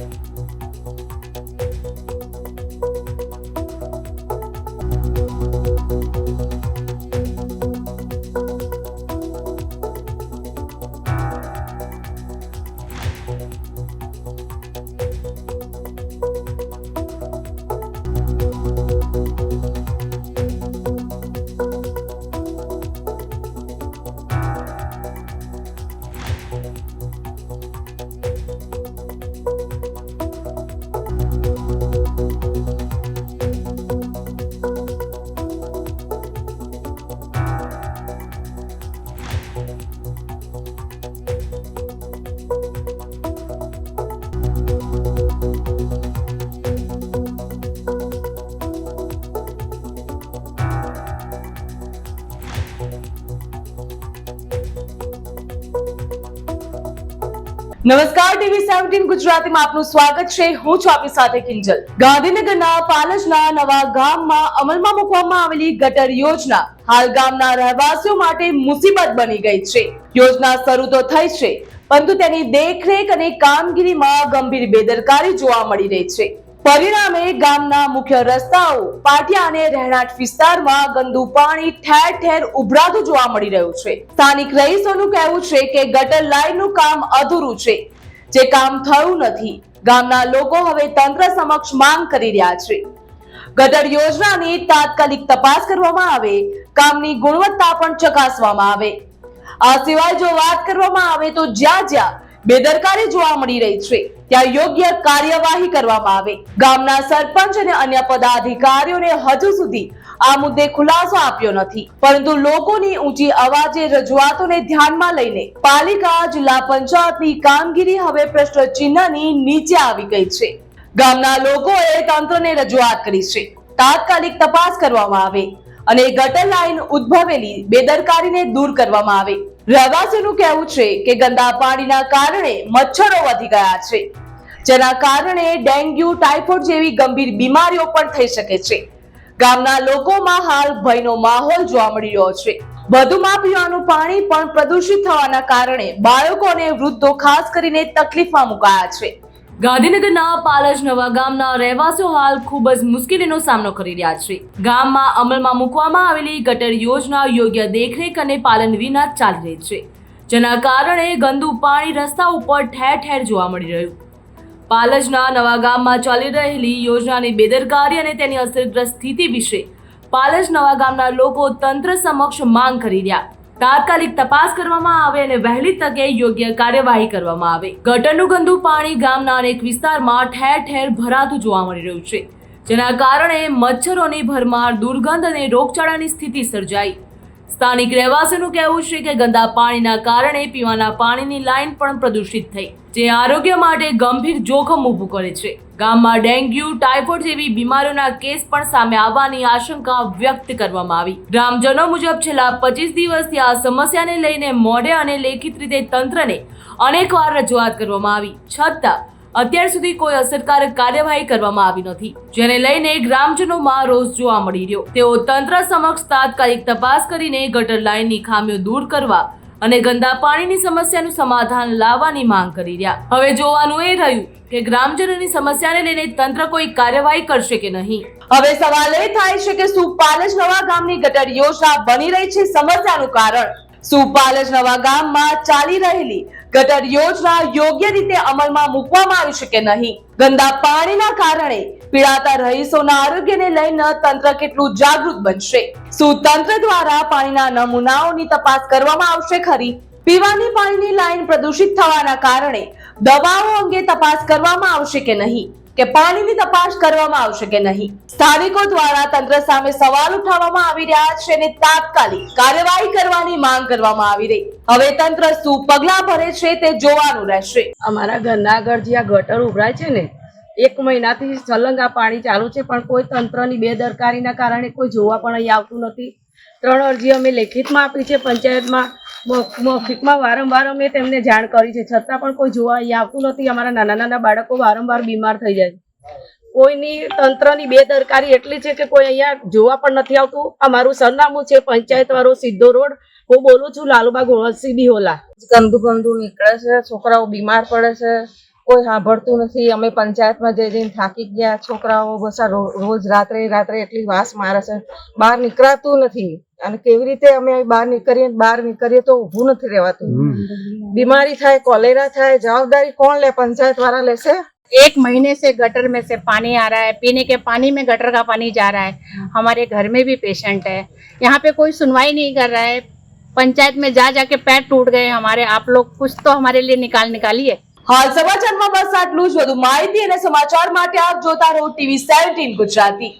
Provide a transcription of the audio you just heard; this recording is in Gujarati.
you નમસ્કાર, ટીવી સેવન્ટીન ગુજરાતીમાં આપનું સ્વાગત છે. હું છું આપની સાથે કિંજલ. ગાંધીનગરના પાલજના નવા ગામમાં અમલમાં મૂકવામાં આવેલી ગટર યોજના હાલ ગામના રહેવાસીઓ માટે મુસીબત બની ગઈ છે. યોજના શરૂ તો થઈ છે, પરંતુ તેની દેખરેખ અને કામગીરીમાં ગંભીર બેદરકારી જોવા મળી રહી છે. પરિણામે ગામના મુખ્ય રસ્તાઓ, પાટિયા અને રહેણાંક વિસ્તારમાં ગંદુ પાણી ઠેર ઠેર ઉભરાતું જોવા મળી રહ્યું છે. સ્થાનિક રહીશોનું કહેવું છે કે ગટર લાઈનનું કામ અધૂરું છે, જે કામ થયું નથી. ગામના લોકો હવે તંત્ર સમક્ષ માંગ કરી રહ્યા છે. ગટર યોજનાની તાત્કાલિક તપાસ કરવામાં આવે, કામની ગુણવત્તા પણ ચકાસવામાં આવે. આ સિવાય જો વાત કરવામાં આવે તો જ્યાં જ્યાં બેદરકારી જોવા મળી રહી છે. ત્યાં યોગ્ય કાર્યવાહી કરવામાં આવે. ગામના સરપંચ અને અન્ય પદાધિકારીઓને હજુ સુધી આ મુદ્દે ખુલાસો આપ્યો નથી. પરંતુ લોકોની ઊંચી અવાજે રજૂઆતોને ધ્યાનમાં લઈને પાલિકા, જિલ્લા પંચાયતની કામગીરી હવે પ્રશ્ન ચિહ્નની નીચે આવી ગઈ છે. ગામના લોકોએ તંત્રને રજૂઆત કરી છે. તાત્કાલિક તપાસ કરવામાં આવે અને ગટર લાઈન ઉદ્ભવેલી બેદરકારીને દૂર કરવામાં આવે. રહેવાસીઓનું કહેવું છે કે ગંદા પાણીના કારણે મચ્છરો વધી ગયા છે. જેના કારણે ડેન્ગ્યુ, ટાઇફોઇડ જેવી ગંભીર બીમારીઓ પણ થઈ શકે છે. ગામના લોકોમાં હાલ ભયનો માહોલ જોવા મળી રહ્યો છે. વધુમાં પીવાનું પાણી પણ પ્રદૂષિત થવાના કારણે બાળકો અને વૃદ્ધો ખાસ કરીને તકલીફમાં મુકાયા છે. ગાંધીનગરના પાલજ નવા ગામના રહેવાસીઓ હાલ ખૂબ જ મુશ્કેલીનો સામનો કરી રહ્યા છે. ગામમાં અમલમાં મૂકવામાં આવેલી ગટર યોજના યોગ્ય દેખરેખ અને પાલન વિના ચાલી રહી છે. જેના કારણે ગંદુ પાણી રસ્તા ઉપર ઠેર ઠેર જોવા મળી રહ્યું. પાલજના નવા ગામમાં ચાલી રહેલી યોજનાની બેદરકારી અને તેની અસરગ્રસ્ત સ્થિતિ વિશે પાલજ નવા ગામના લોકો તંત્ર સમક્ષ માંગ કરી રહ્યા. તાત્કાલિક તપાસ કરવામાં આવે અને વહેલી તકે યોગ્ય કાર્યવાહી કરવામાં આવે. ગટરનું ગંદુ પાણી ગામના અનેક વિસ્તારમાં ઠેર ઠેર ભરાતું જોવા મળી રહ્યું છે. જેના કારણે મચ્છરોની ભરમાર, દુર્ગંધ અને રોગચાળાની સ્થિતિ સર્જાઈ. સ્થાનિક રહેવાસીનું કહેવું છે કે ગંદા પાણીના કારણે પીવાના પાણીની લાઈન પણ પ્રદૂષિત થઈ, જે આરોગ્ય માટે ગંભીર જોખમ ઊભું કરે છે. ગામમાં ડેન્ગ્યુ, ટાઇફોઇડ જેવી બીમારીઓના કેસ પણ સામે આવવાની આશંકા વ્યક્ત કરવામાં આવી. ગ્રામજનો મુજબ છેલ્લા પચીસ દિવસથી આ સમસ્યાને લઈને મોઢે અને લેખિત રીતે તંત્રને અનેકવાર રજૂઆત કરવામાં આવી. છતાં અત્યાર સુધી કોઈ અસરકારક કાર્યવાહી કરવામાં આવી નથી. જેને લઈને ગ્રામજનોમાં રોષ જોવા મળી રહ્યો. તેઓ તંત્ર સમક્ષ તાત્કાલિક તપાસ કરીને ગટર લાઇનની ખામીઓ દૂર કરવા અને ગંદા પાણીની સમસ્યાનું સમાધાન લાવવાની માંગ કરી રહ્યા. હવે જોવાનું એ રહ્યું કે ગ્રામજનોની સમસ્યાને લઈને તંત્ર કોઈ કાર્યવાહી કરશે કે નહીં. હવે સવાલ એ થાય છે કે શું પાલજ નવા ગામની ગટર યોજના બની રહી છે સમસ્યાનું કારણ. શું પાલજ નવા ગામમાં ચાલી રહેલી ગટર યોજના યોગ્ય રીતે અમલમાં મૂકવામાં આવી કે નહીં. ગંદા પાણીના કારણે પીડાતા રહીશોના આરોગ્યને લઈને તંત્ર કેટલું જાગૃત બનશે? શું તંત્ર દ્વારા પાણીના નમૂનાઓની તપાસ કરવામાં આવશે ખરી? પીવાની પાણીની લાઈન પ્રદૂષિત થવાના કારણે દવાઓ અંગે તપાસ કરવામાં આવશે કે નહીં? કે પાણીની તપાસ કરવામાં આવશે કે નહીં. સ્થાનિકો દ્વારા તંત્ર સામે સવાલ ઉઠાવવામાં આવી રહ્યા છે અને તાત્કાલિક કાર્યવાહી કરવાની માંગ કરવામાં આવી રહી. હવે તંત્ર શું પગલાં ભરે છે તે જોવાનું રહેશે. અમારા ઘરના આગળ જે આ ગટર ઉભરાય છે ને, એક મહિનાથી સલંગ પાણી ચાલુ છે, પણ કોઈ તંત્રની બેદરકારીના કારણે કોઈ જોવા પણ અહીં આવતું નથી. ત્રણ અરજી અમે લેખિતમાં આપી છે, પંચાયતમાં મૌખિકમાં વારંવાર અમે તેમને જાણ કરી છે. છતાં પણ કોઈ જોવા અહીં આવતું નથી. અમારા નાના નાના બાળકો વારંવાર બીમાર થઈ જાય કોઈની તંત્રની બેદરકારી એટલી છે કે કોઈ અહીંયા જોવા પણ નથી આવતું. અમારું સરનામું છે પંચાયત વાળો સીધો રોડ. હું બોલું છું લાલુબા ગુણવંતસિંહ બિહોલા ગંદુ ગંદુ નીકળે છે, છોકરાઓ બીમાર પડે છે. કોઈ સાંભળતું નથી અમે પંચાયતમાં જઈ જઈને થાકી ગયા છોકરાઓ બસા રો- રોજ રાત્રે રાત્રે એટલી વાસ મારે છે બહાર નીકળાતું નથી અને કેવી રીતે અમે બહાર નીકળીએ ને બહાર નીકળીએ તો ઊભું નથી રહેવાતું બીમારી થાય કોલેરા થાય જવાબદારી કોણ લે પંચાયત વાળા લેશે एक महीने से गटर में से पानी आ रहा है पीने के पानी में गटर का पानी जा रहा है हमारे घर में भी पेशेंट है यहाँ पे कोई सुनवाई नहीं कर रहा है पंचायत में जा जाके पैर टूट गए हमारे आप लोग कुछ तो हमारे लिए निकाल निकालिए હાલ સમાચારમાં બસ આટલું જ. વધુ માહિતી અને સમાચાર માટે આપ જોતા રહો ટીવી સેવન્ટીન ગુજરાતી.